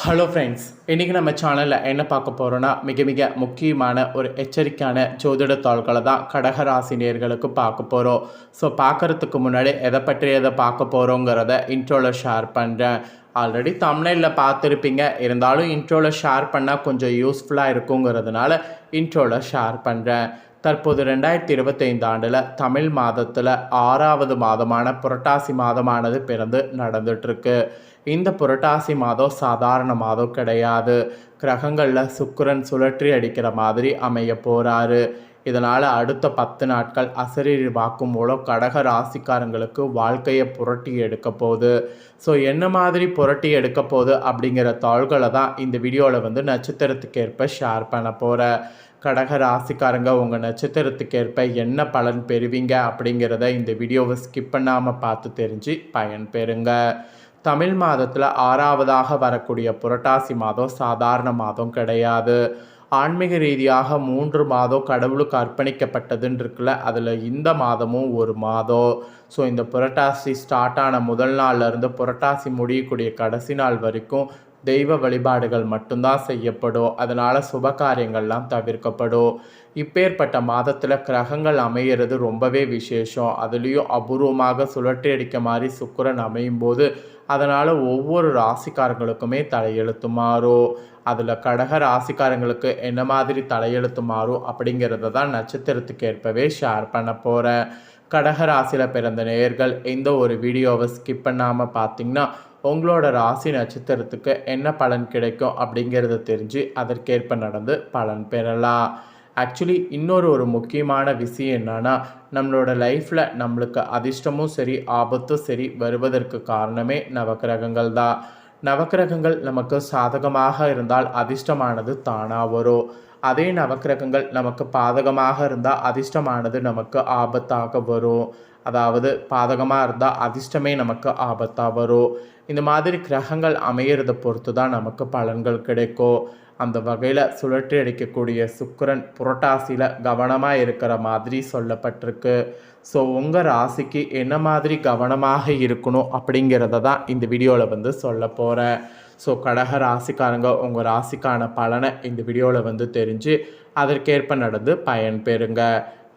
Hello friends இன்றைக்கி நம்ம சேனலில் என்ன பார்க்க போகிறோன்னா மிக மிக முக்கியமான ஒரு எச்சரிக்கையான ஜோதிட தாள்களை தான் கடகராசினியர்களுக்கு பார்க்க போகிறோம் ஸோ பார்க்குறதுக்கு முன்னாடி எதை பற்றி எதை பார்க்க போகிறோங்கிறத இன்ட்ரோவில் ஷேர் பண்ணுறேன் ஆல்ரெடி தமிழில் பார்த்துருப்பீங்க. இருந்தாலும் இன்ட்ரோவில் ஷேர் பண்ணால் கொஞ்சம் யூஸ்ஃபுல்லாக இருக்குங்கிறதுனால இன்ட்ரோவில் ஷேர் பண்ணுறேன் தற்போது ரெண்டாயிரத்தி இருபத்தைந்து ஆண்டில் தமிழ் மாதத்தில் ஆறாவது மாதமான புரட்டாசி மாதமானது பிறந்து நடந்துட்டுருக்கு இந்த புரட்டாசி மாதம் சாதாரண மாதம் கிடையாது. கிரகங்களில் சுக்கரன் சுழற்றி அடிக்கிற மாதிரி அமைய போகிறாரு இதனால் அடுத்த பத்து நாட்கள் அசரீர் வாக்கு மூலம் கடக ராசிக்காரங்களுக்கு வாழ்க்கையை புரட்டி எடுக்க போகுது. ஸோ என்ன மாதிரி புரட்டி எடுக்க போகுது அப்படிங்கிற தாள்களை தான் இந்த வீடியோவில் வந்து நட்சத்திரத்துக்கேற்ப ஷேர் பண்ண போகிறேன் கடக ராசிக்காரங்க உங்கள் நட்சத்திரத்துக்கேற்ப என்ன பலன் பெறுவீங்க அப்படிங்கிறத இந்த வீடியோவை ஸ்கிப் பண்ணாமல் பார்த்து தெரிஞ்சு பயன்பெறுங்க தமிழ் மாதத்தில் ஆறாவதாக வரக்கூடிய புரட்டாசி மாதம் சாதாரண மாதம் கிடையாது. ஆன்மீக ரீதியாக மூன்று மாதம் கடவுளுக்கு அர்ப்பணிக்கப்பட்டதுன்னு இருக்குல்ல அதில் இந்த மாதமும் ஒரு மாதம். ஸோ இந்த புரட்டாசி ஸ்டார்ட் ஆன முதல் நாள்லேருந்து புரட்டாசி முடியக்கூடிய கடைசி நாள் வரைக்கும் தெய்வ வழிபாடுகள் மட்டும்தான் செய்யப்படும். அதனால் சுப காரியங்கள்லாம் தவிர்க்கப்படும். இப்பேற்பட்ட மாதத்தில் கிரகங்கள் அமையிறது ரொம்பவே விசேஷம். அதுலேயும் அபூர்வமாக சுழற்றி அடிக்க மாதிரி சுக்கிரன் அமையும் போது அதனால் ஒவ்வொரு ராசிக்காரங்களுக்குமே தலையெழுத்து மாறும். அதில் கடக ராசிக்காரங்களுக்கு என்ன மாதிரி தலையெழுத்து மாறும் அப்படிங்கிறத தான் நட்சத்திரத்துக்கு ஏற்பவே ஷேர் பண்ண போகிறேன் கடக ராசியில் பிறந்த நேயர்கள் இந்த ஒரு வீடியோவை ஸ்கிப் பண்ணாமல் பார்த்தீங்கன்னா உங்களோட ராசி நட்சத்திரத்துக்கு என்ன பலன் கிடைக்கும் அப்படிங்கிறத தெரிஞ்சு அதற்கேற்ப நடந்து பலன் பெறலாம். ஆக்சுவலி இன்னொரு ஒரு முக்கியமான விஷயம் என்னன்னா நம்மளோட லைஃப்பில் நம்மளுக்கு அதிர்ஷ்டமும் சரி ஆபத்தும் சரி வருவதற்கு காரணமே நவக்கிரகங்கள் தான். நவக்கிரகங்கள் நமக்கு சாதகமாக இருந்தால் அதிர்ஷ்டமானது தானாக வரும். அதே நவக்கிரகங்கள் நமக்கு பாதகமாக இருந்தால் அதிர்ஷ்டமானது நமக்கு ஆபத்தாக வரும். அதாவது பாதகமாக இருந்தால் அதிர்ஷ்டமே நமக்கு ஆபத்தாக வரும். இந்த மாதிரி கிரகங்கள் அமையிறத பொறுத்து தான் நமக்கு பலன்கள் கிடைக்கும். அந்த வகையில் சுழற்றி அடிக்கக்கூடிய சுக்கரன் புரட்டாசியில் கவனமாக இருக்கிற மாதிரி சொல்லப்பட்டிருக்கு. ஸோ உங்கள் ராசிக்கு என்ன மாதிரி கவனமாக இருக்கணும் அப்படிங்கிறத தான் இந்த வீடியோவில் வந்து சொல்ல போகிறேன் ஸோ கடக ராசிக்காரங்க உங்கள் ராசிக்கான பலனை இந்த வீடியோவில் வந்து தெரிஞ்சு அதற்கேற்ப நடந்து பயன் பெறுங்க.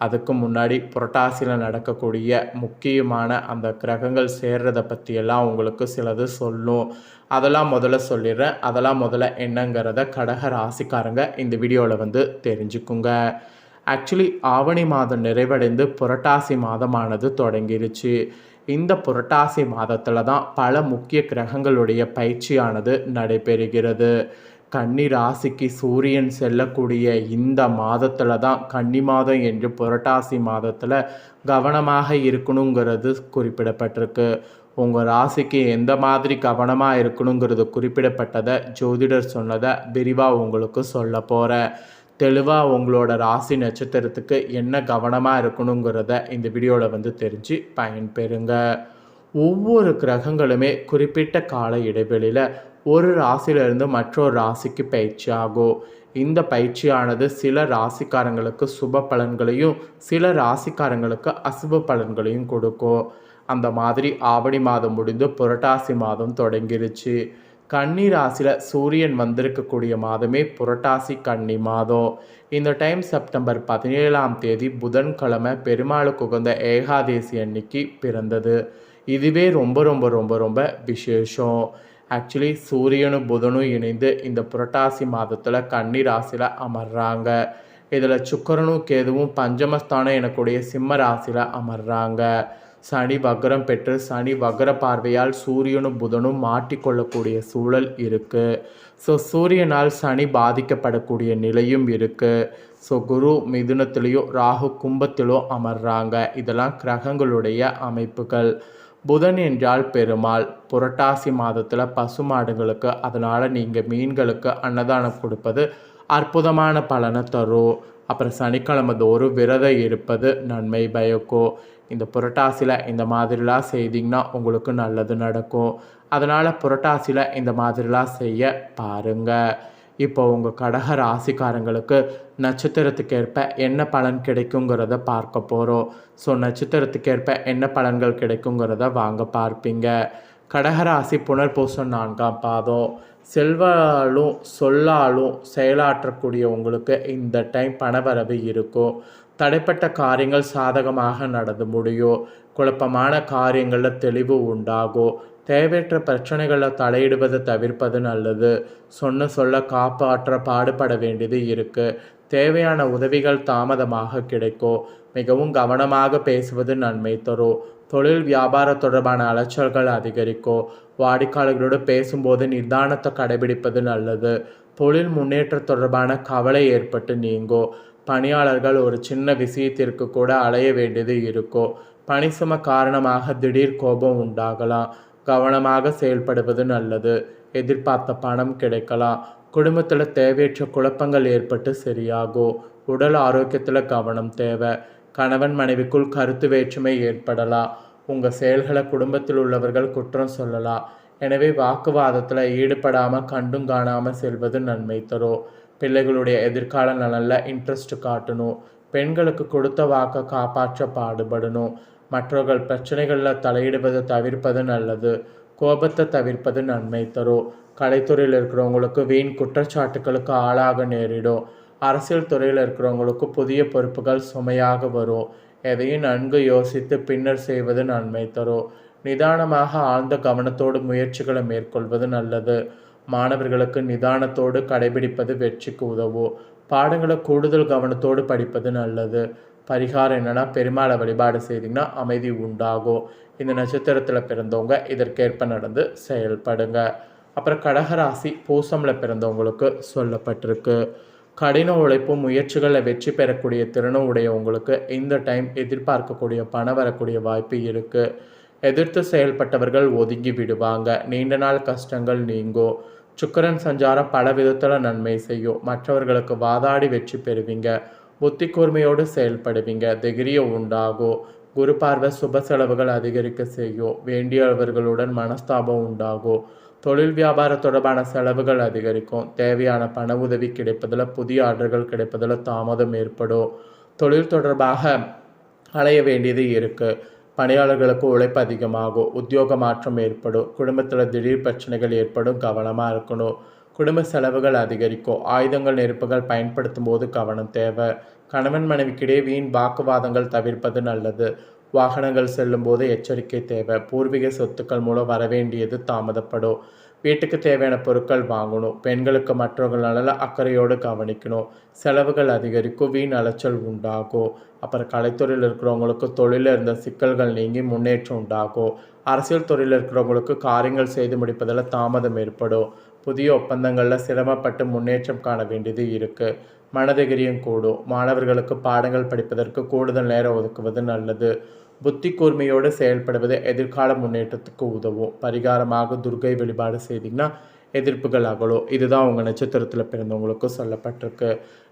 அதுக்கு முன்னாடி புரட்டாசியில் நடக்கக்கூடிய முக்கியமான அந்த கிரகங்கள் சேர்றதை பற்றியெல்லாம் உங்களுக்கு சிலது சொல்லும். அதெல்லாம் முதல்ல சொல்லிடுறேன். அதெல்லாம் முதல்ல என்னங்கிறத கடக ராசிக்காரங்க இந்த வீடியோவில் வந்து தெரிஞ்சுக்குங்க. ஆக்சுவலி ஆவணி மாதம் நிறைவடைந்து புரட்டாசி மாதமானது தொடங்கிருச்சு. இந்த புரட்டாசி மாதத்தில் தான் பல முக்கிய கிரகங்களுடைய பயிற்சியானது நடைபெறுகிறது. கன்னி ராசிக்கு சூரியன் செல்லக்கூடிய இந்த மாதத்தில் தான் கன்னி மாதம் என்று புரட்டாசி மாதத்தில் கவனமாக இருக்கணுங்கிறது குறிப்பிடப்பட்டிருக்கு. உங்கள் ராசிக்கு எந்த மாதிரி கவனமாக இருக்கணுங்கிறது குறிப்பிடப்பட்டதை ஜோதிடர் சொன்னதை விரிவாக உங்களுக்கு சொல்ல போகிறேன் தெளிவாக உங்களோட ராசி நட்சத்திரத்துக்கு என்ன கவனமாக இருக்கணுங்கிறத இந்த வீடியோவில் வந்து தெரிஞ்சு பயன்பெறுங்க. ஒவ்வொரு கிரகங்களுமே குறிப்பிட்ட கால இடைவெளியில் ஒரு ராசியிலிருந்து மற்றொரு ராசிக்கு பயிற்சி ஆகும். இந்த பயிற்சியானது சில ராசிக்காரங்களுக்கு சுப பலன்களையும் சில ராசிக்காரங்களுக்கு அசுப பலன்களையும் கொடுக்கும். அந்த மாதிரி ஆவணி மாதம் முடிந்து புரட்டாசி மாதம் தொடங்கிருச்சு. கன்னி ராசியில் சூரியன் வந்திருக்கக்கூடிய மாதமே புரட்டாசி கன்னி மாதம். இந்த டைம் செப்டம்பர் பதினேழாம் தேதி புதன்கிழமை பெருமாளுக்கு உகந்த ஏகாதேசி அன்னைக்கு பிறந்தது. இதுவே ரொம்ப ரொம்ப ரொம்ப ரொம்ப விசேஷம். ஆக்சுவலி சூரியனும் புதனும் இணைந்து இந்த புரட்டாசி மாதத்தில் கன்னி ராசியில் அமர்றாங்க. இதில் சுக்கரனும் கேதுவும் பஞ்சமஸ்தானம் எனக்கூடிய சிம்ம ராசியில் அமர்றாங்க. சனி வக்ரம் பெற்று சனி வக்ர பார்வையால் சூரியனும் புதனும் மாட்டிக்கொள்ளக்கூடிய சூழல் இருக்குது ஸோ சூரியனால் சனி பாதிக்கப்படக்கூடிய நிலையும் இருக்குது ஸோ குரு மிதுனத்திலேயோ ராகு கும்பத்திலோ அமர்றாங்க. இதெல்லாம் கிரகங்களுடைய அமைப்புகள். புதன் என்றால் பெருமாள். புரட்டாசி மாதத்தில் பசுமாடுங்களுக்கு அதனால் நீங்கள் மீன்களுக்கு அன்னதானம் கொடுப்பது அற்புதமான பலனை தரும். அப்புறம் சனிக்கிழமை தோறும் விரதம் இருப்பது நன்மை பயக்கும் இந்த புரட்டாசியில் இந்த மாதிரிலாம் செய்திங்கன்னா உங்களுக்கு நல்லது நடக்கும். அதனால் புரட்டாசியில் இந்த மாதிரிலாம் செய்ய பாருங்கள் இப்போ உங்கள் கடக ராசிக்காரங்களுக்கு நட்சத்திரத்துக்கு ஏற்ப என்ன பலன் கிடைக்குங்கிறத பார்க்க போகிறோம் ஸோ நட்சத்திரத்துக்கு ஏற்ப என்ன பலன்கள் கிடைக்குங்கிறத வாங்க பார்ப்பீங்க. கடகராசி புனர்பூசம் நான்காம் பாதம். செல்வாலும் சொல்லாலும் செயலாற்றக்கூடிய உங்களுக்கு இந்த டைம் பணவரவு இருக்கும் தடைப்பட்ட காரியங்கள் சாதகமாக நடந்து முடியும் குழப்பமான காரியங்களில் தெளிவு உண்டாகும் தேவையற்ற பிரச்சனைகளில் தலையிடுவதை தவிர்ப்பது நல்லது. சொன்ன சொல்ல காப்பாற்ற பாடுபட வேண்டியது இருக்குது தேவையான உதவிகள் தாமதமாக கிடைக்கும் மிகவும் கவனமாக பேசுவது நன்மை தரும். தொழில் வியாபார தொடர்பான அலைச்சல்கள் அதிகரிக்கும் வாடிக்கையாளர்களோடு பேசும்போது நிதானத்தை கடைபிடிப்பது நல்லது. தொழில் முன்னேற்ற தொடர்பான கவலை ஏற்பட்டு நீங்கும் பணியாளர்கள் ஒரு சின்ன விஷயத்திற்கு கூட அலைய வேண்டியது இருக்கும் பணிசம காரணமாக திடீர் கோபம் உண்டாகலாம். கவனமாக செயல்படுவது நல்லது. எதிர்பார்த்த பணம் கிடைக்கலாம். குடும்பத்தில் தேவையற்ற குழப்பங்கள் ஏற்பட்டு சரியாகும் உடல் ஆரோக்கியத்தில் கவனம் தேவை. கணவன் மனைவிக்குள் கருத்து வேற்றுமை ஏற்படலாம் உங்கள் செயல்களை குடும்பத்தில் உள்ளவர்கள் குற்றம் சொல்லலாம் எனவே வாக்குவாதத்தில் ஈடுபடாமல் கண்டும் காணாமல் செல்வது நன்மை தரும் பிள்ளைகளுடைய எதிர்கால நலனில் இன்ட்ரெஸ்ட் காட்டணும் பெண்களுக்கு கொடுத்த வாக்கை காப்பாற்ற பாடுபடணும் மற்றவர்கள் பிரச்சனைகளில் தலையிடுவதை தவிர்ப்பது நல்லது. கோபத்தை தவிர்ப்பது நன்மை தரும் கலைத்துறையில் இருக்கிறவங்களுக்கு வீண் குற்றச்சாட்டுகளுக்கு ஆளாக நேரிடும். அரசியல் துறையில் இருக்கிறவங்களுக்கு புதிய பொறுப்புகள் சுமையாக வரும். எதையும் நன்கு யோசித்து பின்னர் செய்வது நன்மை தரும். நிதானமாக ஆழ்ந்த கவனத்தோடு முயற்சிகளை மேற்கொள்வது நல்லது. மாணவர்களுக்கு நிதானத்தோடு கடைபிடிப்பது வெற்றிக்கு உதவும். பாடங்களை கூடுதல் கவனத்தோடு படிப்பது நல்லது. பரிகாரம் என்னென்னா பெருமாளை வழிபாடு செய்திங்கன்னா அமைதி உண்டாகும். இந்த நட்சத்திரத்தில் பிறந்தவங்க இதற்கேற்ப நடந்து செயல்படுங்க. அப்புறம் கடகராசி பூசமில் பிறந்தவங்களுக்கு சொல்லப்பட்டிருக்கு. கடின உழைப்பும் முயற்சிகளில் வெற்றி பெறக்கூடிய திறனும் உடையவங்களுக்கு இந்த டைம் எதிர்பார்க்கக்கூடிய பணம் வரக்கூடிய வாய்ப்பு இருக்குது எதிர்த்து செயல்பட்டவர்கள் ஒதுங்கி விடுவாங்க. நீண்ட நாள் கஷ்டங்கள் நீங்கும் சுக்கரன் சஞ்சாரம் பல விதத்தில் நன்மை செய்யும். மற்றவர்களுக்கு வாதாடி வெற்றி பெறுவீங்க. புத்தி கூர்மையோடு செயல்படுவீங்க. தைரிய உண்டாகும். குரு பார்வை சுப செலவுகள் அதிகரிக்க செய்யும் வேண்டியவர்களுடன் மனஸ்தாபம் உண்டாகும் தொழில் வியாபாரம் தொடர்பான செலவுகள் அதிகரிக்கும் தேவையான பண உதவி கிடைப்பதில் புதிய ஆர்டர்கள் கிடைப்பதில் தாமதம் ஏற்படும் தொழில் தொடர்பாக அலைய வேண்டியது இருக்குது பணியாளர்களுக்கு உழைப்பு அதிகமாகும் உத்தியோக மாற்றம் ஏற்படும் குடும்பத்தில் திடீர் பிரச்சனைகள் ஏற்படும் கவனமாக இருக்கணும். குடும்ப செலவுகள் அதிகரிக்கும். ஆயுதங்கள் நெருப்புகள் பயன்படுத்தும் போது கவனம் தேவை. கணவன் மனைவிக்கிடையே வீண் வாக்குவாதங்கள் தவிர்ப்பது நல்லது. வாகனங்கள் செல்லும் போது எச்சரிக்கை தேவை. பூர்வீக சொத்துக்கள் மூலம் வரவேண்டியது தாமதப்படும். வீட்டுக்கு தேவையான பொருட்கள் வாங்கணும். பெண்களுக்கு மற்றவர்கள் நல்ல அக்கறையோடு கவனிக்கணும். செலவுகள் அதிகரிக்கும். வீண் அலைச்சல் உண்டாகும். அப்புறம் கலைத்துறையில் இருக்கிறவங்களுக்கு தொழிலில் இருந்த சிக்கல்கள் நீங்கி முன்னேற்றம் உண்டாகும். அரசியல் துறையில் இருக்கிறவங்களுக்கு காரியங்கள் செய்து முடிப்பதில் தாமதம் ஏற்படும். புதிய ஒப்பந்தங்களில் சிரமப்பட்டு முன்னேற்றம் காண வேண்டியது இருக்குது மனதிகிரியும் கூடும். மாணவர்களுக்கு பாடங்கள் படிப்பதற்கு கூடுதல் நேரம் ஒதுக்குவது நல்லது. புத்தி கூர்மையோடு செயல்படுவது எதிர்கால முன்னேற்றத்துக்கு உதவும். பரிகாரமாக துர்கை வழிபாடு செய்தீங்கன்னா எதிர்ப்புகள் அகலும். இதுதான் உங்கள் நட்சத்திரத்தில் பிறந்தவங்களுக்கும் சொல்லப்பட்டிருக்கு.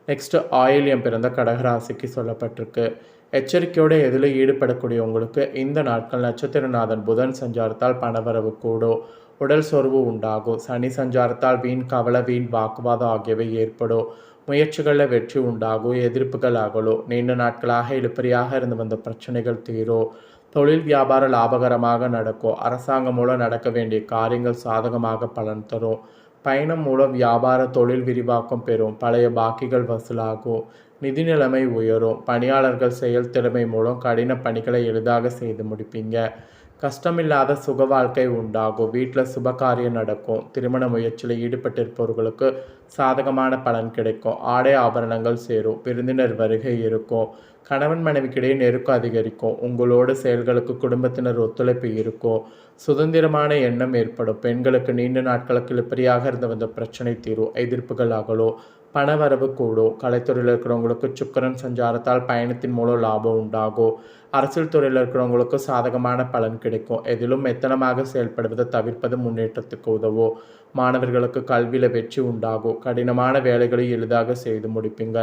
நெக்ஸ்ட்டு ஆயிலியம் பிறந்த கடகராசிக்கு சொல்லப்பட்டிருக்கு. எச்சரிக்கையோடு எதில் ஈடுபடக்கூடியவங்களுக்கு இந்த நாட்கள் நட்சத்திரநாதன் புதன் சஞ்சாரத்தால் பணவரவு கூடும் உடல் சோர்வு உண்டாகும் சனி சஞ்சாரத்தால் வீண் கவலை வீண் வாக்குவாதம் ஆகியவை ஏற்படும் முயற்சிகளில் வெற்றி உண்டாகும் எதிர்ப்புகள் அகலும் நீண்ட நாட்களாக இழுப்பறியாக இருந்து வந்த பிரச்சனைகள் தீரும் தொழில் வியாபாரம் லாபகரமாக நடக்கும் அரசாங்கம் மூலம் நடக்க வேண்டிய காரியங்கள் சாதகமாக பலன் தரும் பயணம் மூலம் வியாபார தொழில் விரிவாக்கம் பெறும். பழைய பாக்கிகள் வசூலாகும். நிதி நிலைமை உயரும். பணியாளர்கள் செயல் திறமை மூலம் கடின பணிகளை எளிதாக செய்து முடிப்பீங்க. கஷ்டமில்லாத சுக வாழ்க்கை உண்டாகும். வீட்டில் சுபகாரியம் நடக்கும். திருமண முயற்சியில் ஈடுபட்டிருப்பவர்களுக்கு சாதகமான பலன் கிடைக்கும். ஆடை ஆபரணங்கள் சேரும். விருந்தினர் வருகை இருக்கும். கணவன் மனைவிக்கிடையே நெருக்கம் அதிகரிக்கும். உங்களோட செயல்களுக்கு குடும்பத்தினர் ஒத்துழைப்பு இருக்கும். சுதந்திரமான எண்ணம் ஏற்படும். பெண்களுக்கு நீண்ட நாட்களுக்கு இழுப்பறியாக இருந்து வந்த பிரச்சனை தீரும். எதிர்ப்புகள் ஆகலோ பணவரவு கூடும் கலைத்துறையில் இருக்கிறவங்களுக்கு சுக்கரன் சஞ்சாரத்தால் பயணத்தின் மூலம் லாபம் உண்டாகும் அரசியல் துறையில் இருக்கிறவங்களுக்கு சாதகமான பலன் கிடைக்கும். எதிலும் மெத்தனமாக செயல்படுவதை தவிர்ப்பது முன்னேற்றத்துக்கு உதவும் மாணவர்களுக்கு கல்வியில் வெற்றி உண்டாகும் கடினமான வேலைகளை எளிதாக செய்து முடிப்பீங்க.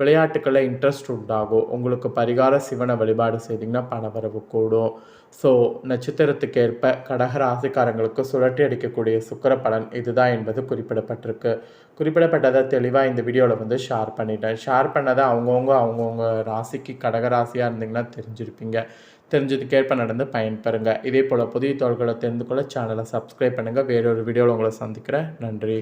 விளையாட்டுக்களில் இன்ட்ரெஸ்ட் உண்டாகும். உங்களுக்கு பரிகார சிவனை வழிபாடு செய்திங்கன்னா பணவரவு கூடும். ஸோ நட்சத்திரத்துக்கு ஏற்ப கடக ராசிக்காரங்களுக்கு சுழற்றி அடிக்கக்கூடிய சுக்கர பலன் இதுதான் என்பது குறிப்பிடப்பட்டிருக்கு. குறிப்பிடப்பட்டதை தெளிவாக இந்த வீடியோவில் வந்து ஷேர் பண்ணிட்டேன். ஷேர் பண்ணதை அவங்கவுங்க அவங்கவுங்க ராசிக்கு கடக ராசியாக இருந்தீங்கன்னா தெரிஞ்சிருப்பீங்க. தெரிஞ்சதுக்கேற்ப நடந்து பயன்பெறுங்க. இதே போல் புதிய தோள்களை தெரிந்து கொள்ள சேனலை சப்ஸ்கிரைப் பண்ணுங்கள் வேறொரு வீடியோவில் உங்களை சந்திக்கிறேன். நன்றி.